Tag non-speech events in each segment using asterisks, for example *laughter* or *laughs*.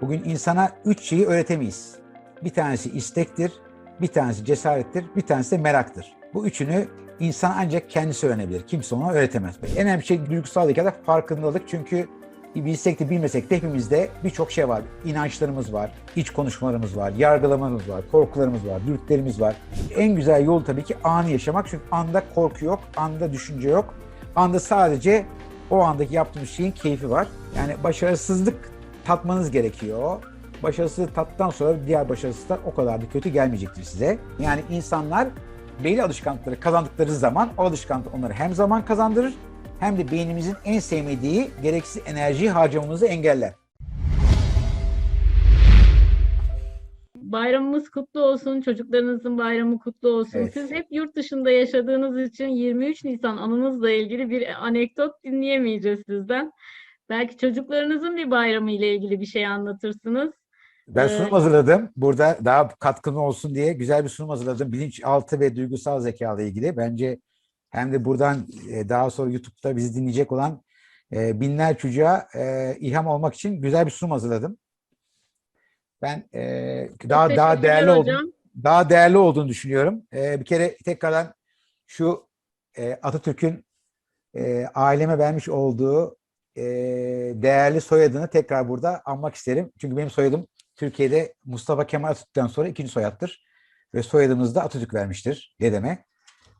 Bugün insana üç şeyi öğretemeyiz. Bir tanesi istektir, bir tanesi cesarettir, bir tanesi de meraktır. Bu üçünü insan ancak kendisi öğrenebilir. Kimse ona öğretemez. En önemli şey duygusal zekada farkındalık. Çünkü bilsek de bilmesek de hepimizde birçok şey var. İnançlarımız var, iç konuşmalarımız var, yargılamamız var, korkularımız var, dürtülerimiz var. En güzel yol tabii ki anı yaşamak. Çünkü anda korku yok, anda düşünce yok. Anda sadece o andaki yaptığımız şeyin keyfi var. Yani başarısızlık tatmanız gerekiyor. Başarısızlığı tattıktan sonra diğer başarısızlıklar o kadar da kötü gelmeyecektir size. Yani insanlar belli alışkanlıkları kazandıkları zaman o alışkanlık onları hem zaman kazandırır hem de beynimizin en sevmediği gereksiz enerjiyi harcamamızı engeller. Bayramımız kutlu olsun, çocuklarınızın bayramı kutlu olsun. Evet. Siz hep yurt dışında yaşadığınız için 23 Nisan anınızla ilgili bir anekdot dinleyemeyeceğiz sizden. Belki çocuklarınızın bir bayramı ile ilgili bir şey anlatırsınız. Ben Ee, sunum hazırladım. Burada daha katkılı olsun diye güzel bir sunum hazırladım. Bilinçaltı ve duygusal zeka ile ilgili. Bence hem de buradan e, daha sonra YouTube'da bizi dinleyecek olan e, binler çocuğa e, ilham olmak için güzel bir sunum hazırladım. Ben daha daha değerli oldum. Daha değerli olduğunu düşünüyorum. Bir kere tekrardan şu Atatürk'ün aileme vermiş olduğu e, değerli soyadını tekrar burada anmak isterim. Çünkü benim soyadım Türkiye'de Mustafa Kemal Atatürk'ten sonra ikinci soyattır. Ve soyadımızı da Atatürk vermiştir dedeme.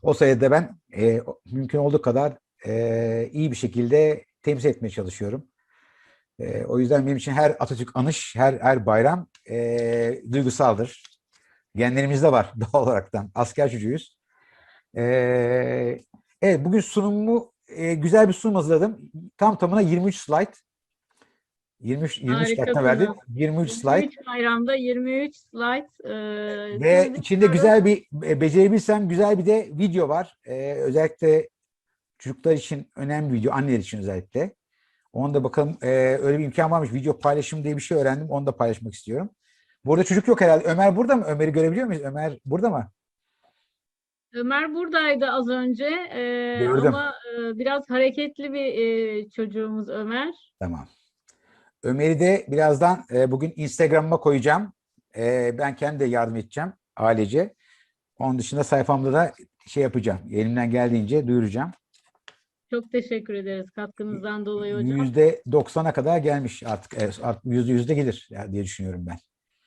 O da ben e, mümkün olduğu kadar e, iyi bir şekilde temsil etmeye çalışıyorum. E, o yüzden benim için her Atatürk anış, her her bayram e, duygusaldır. Genlerimizde var *laughs* doğal olaraktan. Asker çocuğuyuz. E, evet bugün sunumumu e, güzel bir sunum hazırladım. Tam tamına 23 slide. 23 23 dakika verdim. Harikasınız. 23 slide. 23 bayramda 23 slide. e, Ve içinde bekliyoruz. güzel bir e, becerebilsem güzel bir de video var. Ee, özellikle çocuklar için önemli bir video, anneler için özellikle. Onu da bakalım e, öyle bir imkan varmış. Video paylaşım diye bir şey öğrendim. Onu da paylaşmak istiyorum. Burada çocuk yok herhalde. Ömer burada mı? Ömer'i görebiliyor muyuz? Ömer burada mı? Ömer buradaydı az önce e, Gördüm. ama e, biraz hareketli bir e, çocuğumuz Ömer. Tamam. Ömer'i de birazdan e, bugün Instagram'ıma koyacağım. E, ben kendim de yardım edeceğim ailece. Onun dışında sayfamda da şey yapacağım. Elimden geldiğince duyuracağım. Çok teşekkür ederiz katkınızdan dolayı hocam. Yüzde 90'a kadar gelmiş artık. Evet, Artık yüzde yüzde gelir ya diye düşünüyorum ben.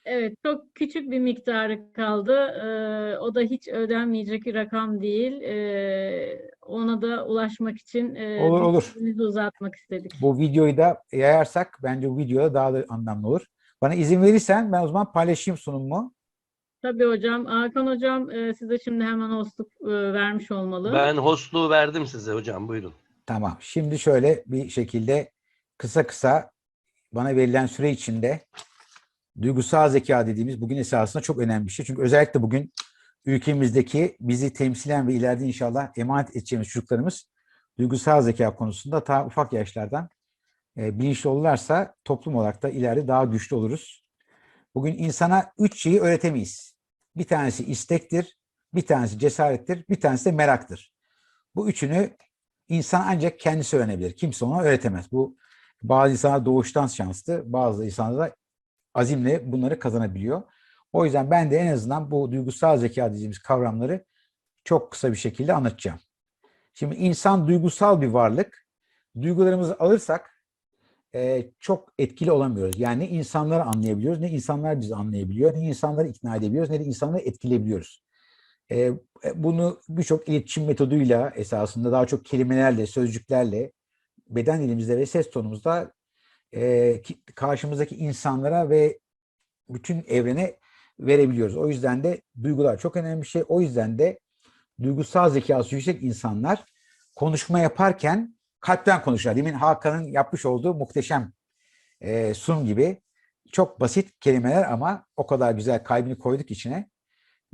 Evet, çok küçük bir miktarı kaldı. Ee, o da hiç ödenmeyecek bir rakam değil. Ee, ona da ulaşmak için e, Olur, olur. uzatmak istedik. Bu videoyu da yayarsak bence bu videoda daha da anlamlı olur. Bana izin verirsen ben o zaman paylaşayım sunumumu. Tabii hocam. Hakan hocam e, size şimdi hemen hostluk e, vermiş olmalı. Ben hostluğu verdim size hocam buyurun. Tamam. Şimdi şöyle bir şekilde kısa kısa bana verilen süre içinde duygusal zeka dediğimiz bugün esasında çok önemli bir şey. Çünkü özellikle bugün ülkemizdeki bizi temsilen ve ileride inşallah emanet edeceğimiz çocuklarımız duygusal zeka konusunda ta ufak yaşlardan e, bilinçli olurlarsa toplum olarak da ileride daha güçlü oluruz. Bugün insana üç şeyi öğretemeyiz. Bir tanesi istektir, bir tanesi cesarettir, bir tanesi de meraktır. Bu üçünü insan ancak kendisi öğrenebilir. Kimse ona öğretemez. Bu bazı insanlar doğuştan şanslı, bazı insanlar da azimle bunları kazanabiliyor. O yüzden ben de en azından bu duygusal zeka dediğimiz kavramları çok kısa bir şekilde anlatacağım. Şimdi insan duygusal bir varlık. Duygularımızı alırsak e, çok etkili olamıyoruz. Yani insanları anlayabiliyoruz, ne insanlar bizi anlayabiliyor, ne insanları ikna edebiliyoruz, ne de insanları etkileyebiliyoruz. E, bunu birçok iletişim metoduyla esasında daha çok kelimelerle, sözcüklerle, beden dilimizde ve ses tonumuzda e, ki- karşımızdaki insanlara ve bütün evrene verebiliyoruz. O yüzden de duygular çok önemli bir şey. O yüzden de duygusal zekası yüksek insanlar konuşma yaparken kalpten konuşurlar. Demin Hakan'ın yapmış olduğu muhteşem e, sunum gibi çok basit kelimeler ama o kadar güzel kalbini koyduk içine.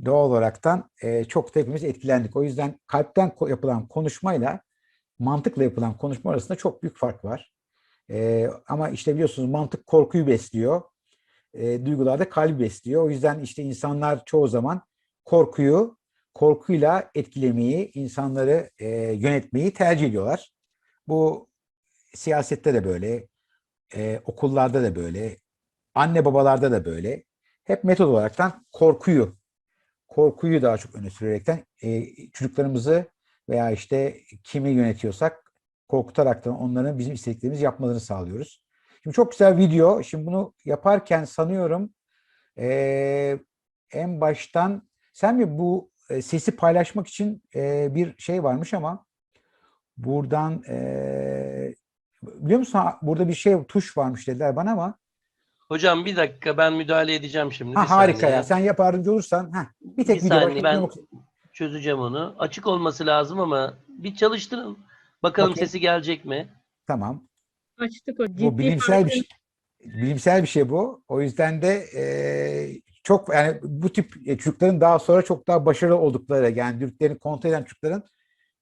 Doğal olaraktan e, çok da hepimiz etkilendik. O yüzden kalpten yapılan konuşmayla mantıkla yapılan konuşma arasında çok büyük fark var. E, ama işte biliyorsunuz mantık korkuyu besliyor. E, duygular da kalbi besliyor. O yüzden işte insanlar çoğu zaman korkuyu korkuyla etkilemeyi, insanları e, yönetmeyi tercih ediyorlar. Bu siyasette de böyle, e, okullarda da böyle, Anne babalarda da böyle. Hep metod olaraktan korkuyu, korkuyu daha çok öne sürerekten e, çocuklarımızı veya işte kimi yönetiyorsak korkutaraktan onların bizim istediklerimizi yapmalarını sağlıyoruz. Şimdi çok güzel video. Şimdi bunu yaparken sanıyorum e, en baştan sen mi bu e, sesi paylaşmak için e, bir şey varmış ama buradan e, biliyor musun burada bir şey tuş varmış dediler bana ama Hocam bir dakika ben müdahale edeceğim şimdi. ha, harika saniye. ya sen yardımcı olursan ha, bir tek Bir video var. saniye, ben- Çözeceğim onu. Açık olması lazım ama bir çalıştırın. Bakalım Okey. sesi gelecek mi? Tamam. Açtık o ciddi Bu bilimsel bir şey. Bilimsel bir şey bu. O yüzden de e, çok yani bu tip e, çocukların daha sonra çok daha başarılı oldukları yani dürtlerini kontrol eden çocukların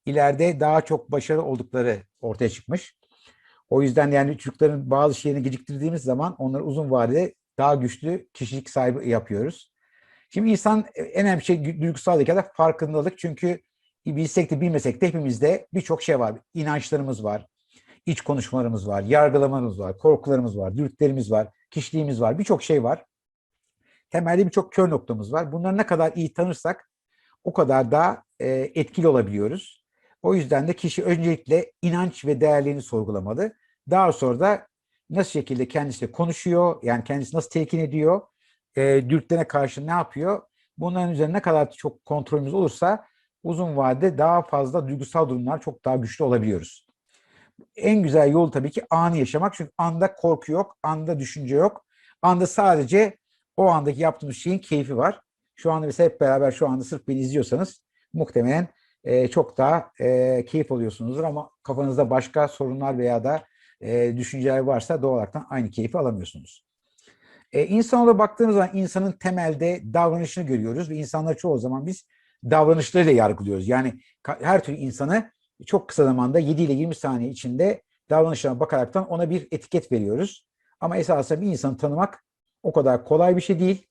ileride daha çok başarılı oldukları ortaya çıkmış. O yüzden yani çocukların bazı şeylerini geciktirdiğimiz zaman onları uzun vadede daha güçlü kişilik sahibi yapıyoruz. Şimdi insan e, en önemli şey duygusal zekada farkındalık. Çünkü bilsek de bilmesek de hepimizde birçok şey var. İnançlarımız var, iç konuşmalarımız var, yargılamalarımız var, korkularımız var, dürtlerimiz var, kişiliğimiz var, birçok şey var. Temelde birçok kör noktamız var. Bunları ne kadar iyi tanırsak o kadar daha e, etkili olabiliyoruz. O yüzden de kişi öncelikle inanç ve değerlerini sorgulamalı. Daha sonra da nasıl şekilde kendisiyle konuşuyor, yani kendisi nasıl telkin ediyor, e, dürtlerine karşı ne yapıyor? Bunların üzerine ne kadar çok kontrolümüz olursa uzun vadede daha fazla duygusal durumlar çok daha güçlü olabiliyoruz. En güzel yol tabii ki anı yaşamak. Çünkü anda korku yok, anda düşünce yok. Anda sadece o andaki yaptığımız şeyin keyfi var. Şu anda mesela hep beraber şu anda sırf beni izliyorsanız muhtemelen e, çok daha e, keyif alıyorsunuzdur ama kafanızda başka sorunlar veya da e, düşünceler varsa doğal olarak aynı keyfi alamıyorsunuz. E, insanoğlu baktığımız zaman insanın temelde davranışını görüyoruz ve insanları çoğu zaman biz davranışlarıyla yargılıyoruz. Yani her türlü insanı çok kısa zamanda 7 ile 20 saniye içinde davranışlarına bakaraktan ona bir etiket veriyoruz. Ama esasında bir insanı tanımak o kadar kolay bir şey değil.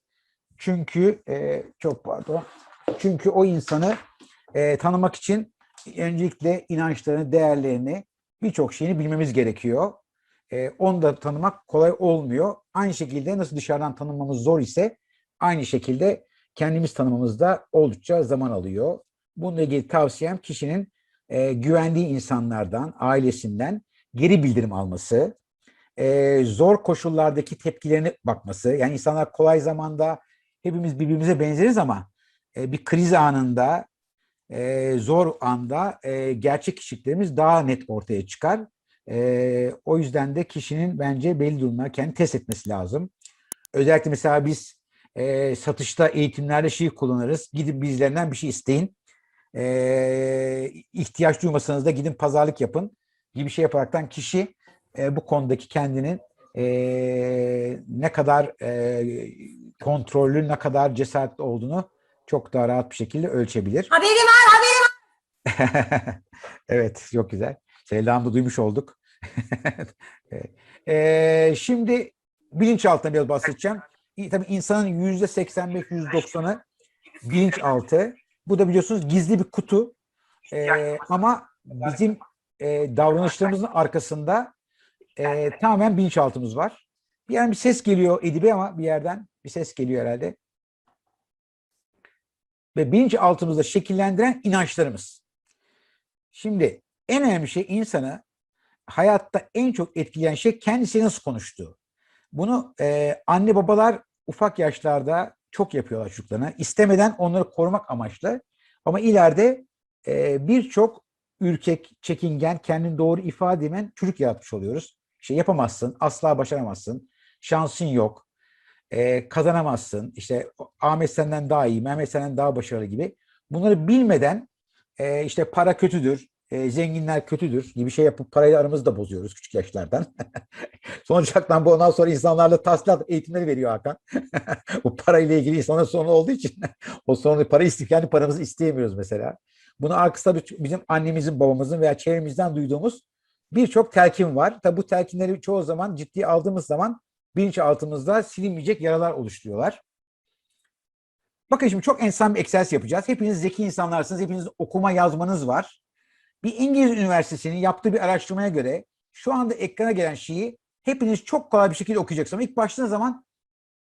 Çünkü e, çok pardon. Çünkü o insanı e, tanımak için öncelikle inançlarını, değerlerini, birçok şeyini bilmemiz gerekiyor. E, onu da tanımak kolay olmuyor. Aynı şekilde nasıl dışarıdan tanımamız zor ise aynı şekilde kendimiz tanımamız da oldukça zaman alıyor. Bununla ilgili tavsiyem kişinin e, güvendiği insanlardan, ailesinden geri bildirim alması, e, zor koşullardaki tepkilerine bakması. Yani insanlar kolay zamanda hepimiz birbirimize benzeriz ama e, bir kriz anında, e, zor anda e, gerçek kişiliklerimiz daha net ortaya çıkar. E, o yüzden de kişinin bence belli durumlar kendi test etmesi lazım. Özellikle mesela biz e, satışta eğitimlerde şeyi kullanırız. Gidin bizlerinden bir şey isteyin. E, ihtiyaç duymasanız da gidin pazarlık yapın gibi şey yaparaktan kişi e, bu konudaki kendinin e, ne kadar e, kontrollü, ne kadar cesaretli olduğunu çok daha rahat bir şekilde ölçebilir. *laughs* Haberi var, haberi evet, çok güzel. Selamı da duymuş olduk. *laughs* Ee, şimdi bilinçaltına biraz bahsedeceğim. Tabii insanın yüzde 85-190'ı bilinçaltı. Bu da biliyorsunuz gizli bir kutu. Ee, ama bizim e, davranışlarımızın arkasında e, tamamen bilinçaltımız var. Bir yerden bir ses geliyor Edibe ama bir yerden bir ses geliyor herhalde. Ve bilinçaltımızda şekillendiren inançlarımız. Şimdi en önemli şey insanı hayatta en çok etkileyen şey kendisi nasıl konuştuğu. Bunu e, anne babalar ufak yaşlarda çok yapıyorlar çocuklarına. İstemeden onları korumak amaçlı. Ama ileride e, birçok ürkek, çekingen, kendini doğru ifade edemeyen çocuk yaratmış oluyoruz. İşte yapamazsın, asla başaramazsın, şansın yok, e, kazanamazsın, işte Ahmet senden daha iyi, Mehmet senden daha başarılı gibi. Bunları bilmeden e, işte para kötüdür, e, zenginler kötüdür gibi şey yapıp parayla aramızı da bozuyoruz küçük yaşlardan. *laughs* Sonuçta bu ondan sonra insanlarla tahsilat eğitimleri veriyor Hakan. *laughs* bu parayla ilgili insanların sorunu olduğu için *laughs* o sorunu para isteyip kendi paramızı isteyemiyoruz mesela. Bunu arkasında bizim annemizin, babamızın veya çevremizden duyduğumuz birçok telkin var. Tabi bu telkinleri çoğu zaman ciddiye aldığımız zaman bilinçaltımızda silinmeyecek yaralar oluşturuyorlar. Bakın şimdi çok ensan bir egzersiz yapacağız. Hepiniz zeki insanlarsınız. Hepiniz okuma yazmanız var. Bir İngiliz Üniversitesi'nin yaptığı bir araştırmaya göre şu anda ekrana gelen şeyi hepiniz çok kolay bir şekilde okuyacaksınız. Ama ilk zaman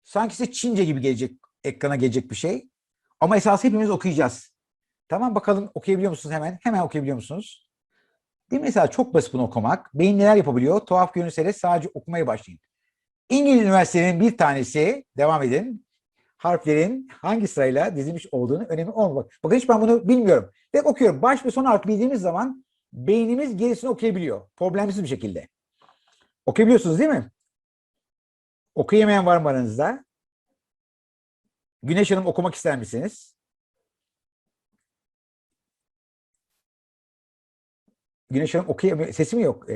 sanki size Çince gibi gelecek, ekrana gelecek bir şey. Ama esas hepimiz okuyacağız. Tamam bakalım okuyabiliyor musunuz hemen? Hemen okuyabiliyor musunuz? Değil mi? Mesela çok basit bunu okumak. Beyin neler yapabiliyor? Tuhaf görünse de sadece okumaya başlayın. İngiliz üniversitelerinin bir tanesi, devam edin. Harflerin hangi sırayla dizilmiş olduğunu önemi olmak. Bakın hiç ben bunu bilmiyorum. Ve okuyorum. Baş ve son harf bildiğimiz zaman beynimiz gerisini okuyabiliyor. Problemsiz bir şekilde. Okuyabiliyorsunuz değil mi? Okuyamayan var mı aranızda? Güneş Hanım okumak ister misiniz? Güneş Hanım okuyamıyor. Sesi mi yok?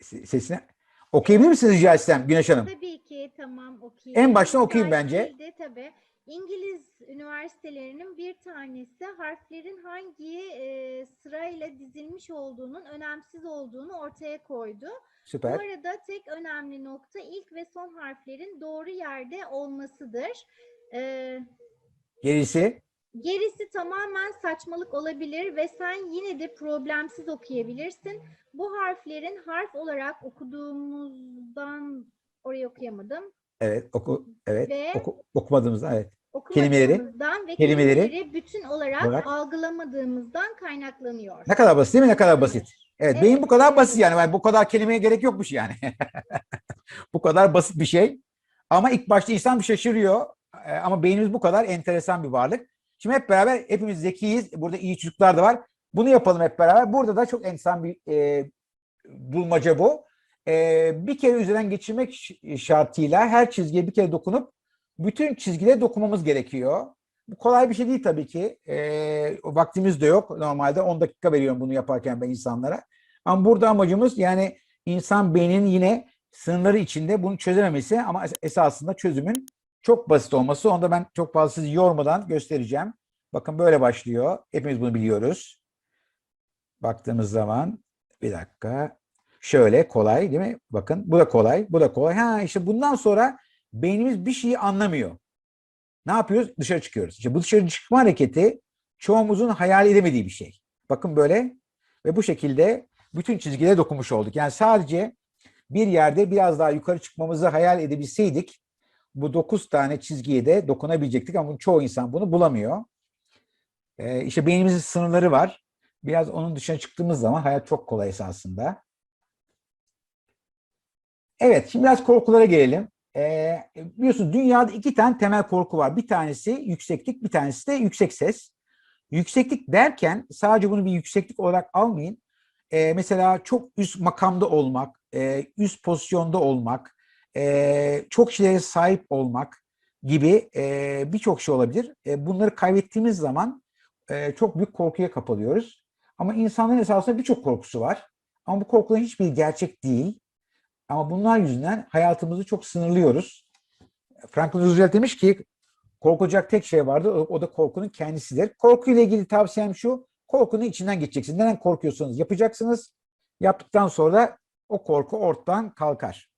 Se- sesine. Okuyabilir misiniz rica etsem Güneş Hanım? Tabii ki tamam okuyayım. En baştan okuyayım bence. de tabii. İngiliz üniversitelerinin bir tanesi harflerin hangi e, sırayla dizilmiş olduğunun önemsiz olduğunu ortaya koydu. Bu Süper. arada tek önemli nokta ilk ve son harflerin doğru yerde olmasıdır. E, Gerisi gerisi tamamen saçmalık olabilir ve sen yine de problemsiz okuyabilirsin. Bu harflerin harf olarak okuduğumuzdan orayı okuyamadım. evet oku evet Ve- oku, okumadığımızda evet. Kelimeleri- okumadığımızdan ve kelimeleri- kelimeleri bütün olarak, olarak- algılamadığımızdan kaynaklanıyor. Ne kadar basit değil mi? Ne kadar basit. Evet, beyin Evet, bu kadar basit yani. Yani Bu kadar kelimeye gerek yokmuş yani. *laughs* bu kadar basit bir şey. Ama ilk başta insan bir şaşırıyor. Ee, Ama beynimiz bu kadar enteresan bir varlık. Şimdi hep beraber hepimiz zekiyiz. Burada iyi çocuklar da var. Bunu yapalım hep beraber. Burada da çok enteresan bir e, bulmaca bu. E, bir kere üzerinden geçirmek şartıyla her çizgiye bir kere dokunup bütün çizgilere dokunmamız gerekiyor. Bu kolay bir şey değil tabii ki. E, vaktimiz de yok. Normalde 10 dakika veriyorum bunu yaparken ben insanlara. Ama burada amacımız yani insan beyninin yine sınırları içinde bunu çözememesi ama es- esasında çözümün çok basit olması. Onu da ben çok fazla sizi yormadan göstereceğim. Bakın böyle başlıyor. Hepimiz bunu biliyoruz. Baktığımız zaman bir dakika. Şöyle kolay değil mi? Bakın bu da kolay, bu da kolay. Ha işte bundan sonra beynimiz bir şeyi anlamıyor. Ne yapıyoruz? Dışarı çıkıyoruz. İşte bu dışarı çıkma hareketi çoğumuzun hayal edemediği bir şey. Bakın böyle ve bu şekilde bütün çizgilere dokunmuş olduk. Yani sadece bir yerde biraz daha yukarı çıkmamızı hayal edebilseydik bu dokuz tane çizgiye de dokunabilecektik ama çoğu insan bunu bulamıyor. Ee, işte beynimizin sınırları var. Biraz onun dışına çıktığımız zaman hayat çok kolay esasında. Evet, şimdi biraz korkulara gelelim. Ee, biliyorsunuz dünyada iki tane temel korku var. Bir tanesi yükseklik, bir tanesi de yüksek ses. Yükseklik derken sadece bunu bir yükseklik olarak almayın. Ee, mesela çok üst makamda olmak, e, üst pozisyonda olmak, e, çok şeylere sahip olmak gibi e, birçok şey olabilir. E, bunları kaybettiğimiz zaman e, çok büyük korkuya kapılıyoruz. Ama insanların esasında birçok korkusu var. Ama bu korkuların hiçbir gerçek değil. Ama bunlar yüzünden hayatımızı çok sınırlıyoruz. Franklin Roosevelt demiş ki korkacak tek şey vardır o, da korkunun kendisidir. Korkuyla ilgili tavsiyem şu korkunun içinden geçeceksiniz. Neden korkuyorsanız yapacaksınız. Yaptıktan sonra o korku ortadan kalkar.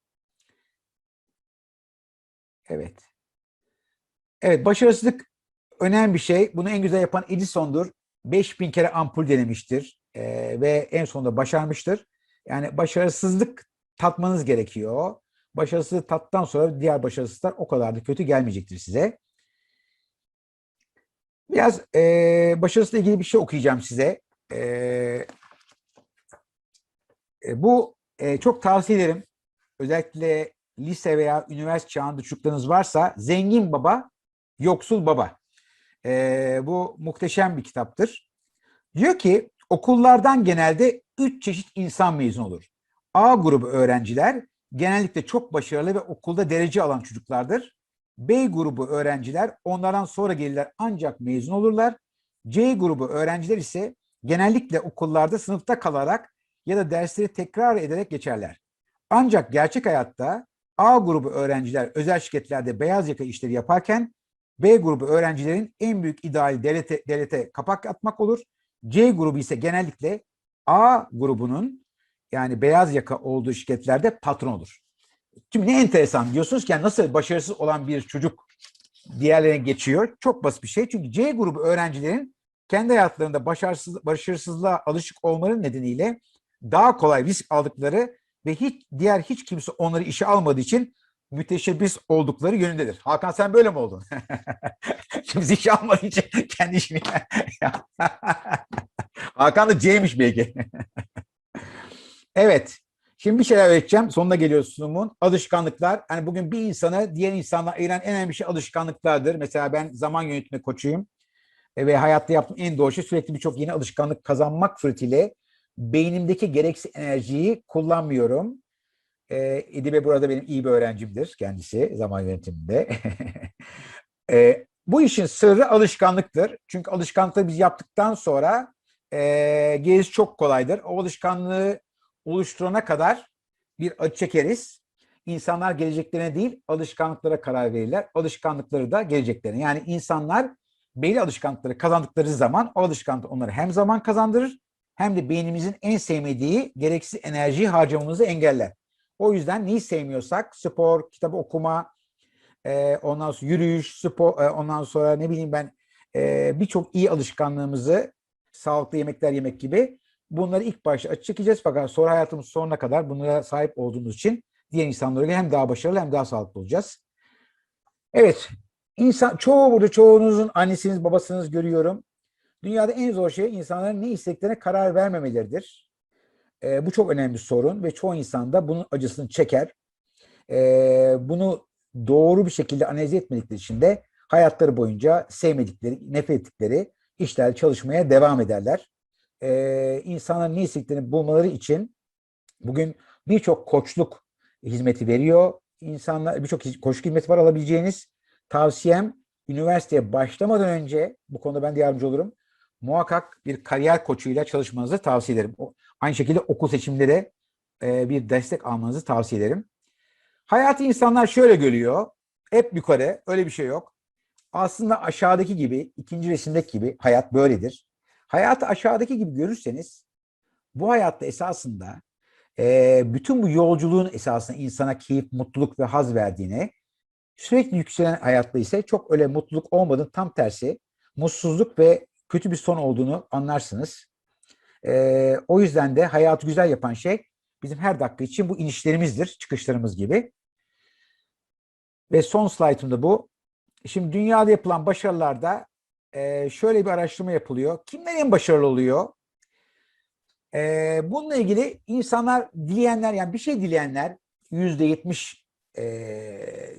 Evet. Evet başarısızlık önemli bir şey. Bunu en güzel yapan Edison'dur. 5000 kere ampul denemiştir Ee, ve en sonunda başarmıştır. Yani başarısızlık tatmanız gerekiyor. Başarısızlığı tattan sonra diğer başarısızlıklar o kadar da kötü gelmeyecektir size. Biraz e, başarısızlıkla ilgili bir şey okuyacağım size. E, e, bu e, çok tavsiye ederim. Özellikle lise veya üniversite çağında çocuklarınız varsa Zengin Baba, Yoksul Baba. E, bu muhteşem bir kitaptır. Diyor ki okullardan genelde üç çeşit insan mezun olur. A grubu öğrenciler genellikle çok başarılı ve okulda derece alan çocuklardır. B grubu öğrenciler onlardan sonra gelirler ancak mezun olurlar. C grubu öğrenciler ise genellikle okullarda sınıfta kalarak ya da dersleri tekrar ederek geçerler. Ancak gerçek hayatta A grubu öğrenciler özel şirketlerde beyaz yaka işleri yaparken B grubu öğrencilerin en büyük ideali devlete, devlete kapak atmak olur. C grubu ise genellikle A grubunun yani beyaz yaka olduğu şirketlerde patron olur. Şimdi ne enteresan diyorsunuz ki yani nasıl başarısız olan bir çocuk diğerlerine geçiyor? Çok basit bir şey. Çünkü C grubu öğrencilerin kendi hayatlarında başarısız, başarısızlığa alışık olmaları nedeniyle daha kolay risk aldıkları ve hiç diğer hiç kimse onları işe almadığı için müteşebbis oldukları yönündedir. Hakan sen böyle mi oldun? *laughs* Bizi işe almadığı için kendi işini... *laughs* Hakan da C'ymiş belki. *laughs* evet. Şimdi bir şeyler öğreteceğim. Sonuna geliyoruz sunumun. Alışkanlıklar. Hani bugün bir insanı diğer insanla ayıran en önemli şey alışkanlıklardır. Mesela ben zaman yönetimi koçuyum. E, Ve hayatta yaptığım en doğru şey sürekli birçok yeni alışkanlık kazanmak suretiyle beynimdeki gereksiz enerjiyi kullanmıyorum. E, Edibe burada benim iyi bir öğrencimdir kendisi zaman yönetiminde. *laughs* E, bu işin sırrı alışkanlıktır. Çünkü alışkanlıkları biz yaptıktan sonra e, gerisi çok kolaydır. O alışkanlığı oluşturana kadar bir acı çekeriz. İnsanlar geleceklerine değil alışkanlıklara karar verirler. Alışkanlıkları da geleceklerine. Yani insanlar belli alışkanlıkları kazandıkları zaman o alışkanlık onları hem zaman kazandırır hem de beynimizin en sevmediği gereksiz enerjiyi harcamamızı engeller. O yüzden neyi sevmiyorsak spor, kitap okuma, e, ondan sonra yürüyüş, spor, e, ondan sonra ne bileyim ben e, birçok iyi alışkanlığımızı sağlıklı yemekler yemek gibi bunları ilk başta açık çekeceğiz fakat sonra hayatımız sonuna kadar bunlara sahip olduğumuz için diğer insanlara göre hem daha başarılı hem daha sağlıklı olacağız. Evet, insan çoğu burada çoğunuzun annesiniz, babasınız görüyorum. Dünyada en zor şey insanların ne istediklerine karar vermemeleridir. Ee, bu çok önemli bir sorun ve çoğu insan da bunun acısını çeker. Ee, bunu doğru bir şekilde analiz etmedikleri için de hayatları boyunca sevmedikleri, nefret ettikleri işler çalışmaya devam ederler. Ee, insanların ne istediklerini bulmaları için bugün birçok koçluk hizmeti veriyor. İnsanlar birçok koçluk hizmeti var alabileceğiniz. Tavsiyem üniversiteye başlamadan önce bu konuda ben de yardımcı olurum. Muhakkak bir kariyer koçuyla çalışmanızı tavsiye ederim. Aynı şekilde okul seçiminde de e, bir destek almanızı tavsiye ederim. Hayatı insanlar şöyle görüyor. Hep yukarı. Öyle bir şey yok. Aslında aşağıdaki gibi, ikinci resimdeki gibi hayat böyledir. Hayatı aşağıdaki gibi görürseniz bu hayatta esasında e, bütün bu yolculuğun esasında insana keyif, mutluluk ve haz verdiğini, sürekli yükselen hayatta ise çok öyle mutluluk olmadığını tam tersi mutsuzluk ve kötü bir son olduğunu anlarsınız. E, o yüzden de hayatı güzel yapan şey bizim her dakika için bu inişlerimizdir, çıkışlarımız gibi. Ve son slaytım da bu. Şimdi dünyada yapılan başarılarda e, şöyle bir araştırma yapılıyor. Kimler en başarılı oluyor? E, bununla ilgili insanlar dileyenler yani bir şey dileyenler yüzde yetmiş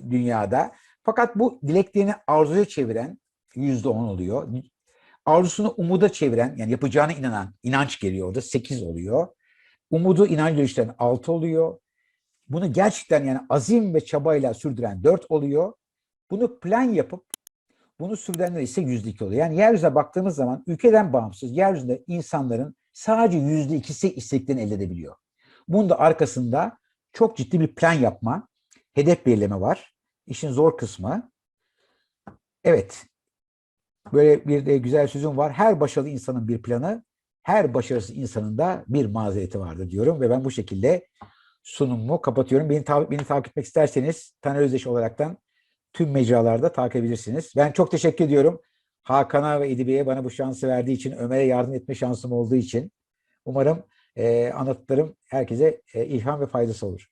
dünyada. Fakat bu dileklerini arzuya çeviren yüzde on oluyor. Arzusunu umuda çeviren yani yapacağına inanan inanç geliyor orada sekiz oluyor. Umudu inancı dönüştüren altı oluyor. Bunu gerçekten yani azim ve çabayla sürdüren dört oluyor. Bunu plan yapıp bunu sürdürenler ise yüzde iki oluyor. Yani yeryüzüne baktığımız zaman ülkeden bağımsız yeryüzünde insanların sadece yüzde ikisi isteklerini elde edebiliyor. Bunun da arkasında çok ciddi bir plan yapma, hedef belirleme var. İşin zor kısmı. Evet, böyle bir de güzel sözüm var. Her başarılı insanın bir planı, her başarısız insanın da bir mazereti vardır diyorum ve ben bu şekilde sunumumu kapatıyorum. Beni, ta- beni takip etmek isterseniz Taner Özdeş olaraktan tüm mecralarda takip edebilirsiniz. Ben çok teşekkür ediyorum. Hakan'a ve Edibe'ye bana bu şansı verdiği için, Ömer'e yardım etme şansım olduğu için. Umarım e, anlattıklarım herkese e, ilham ve faydası olur.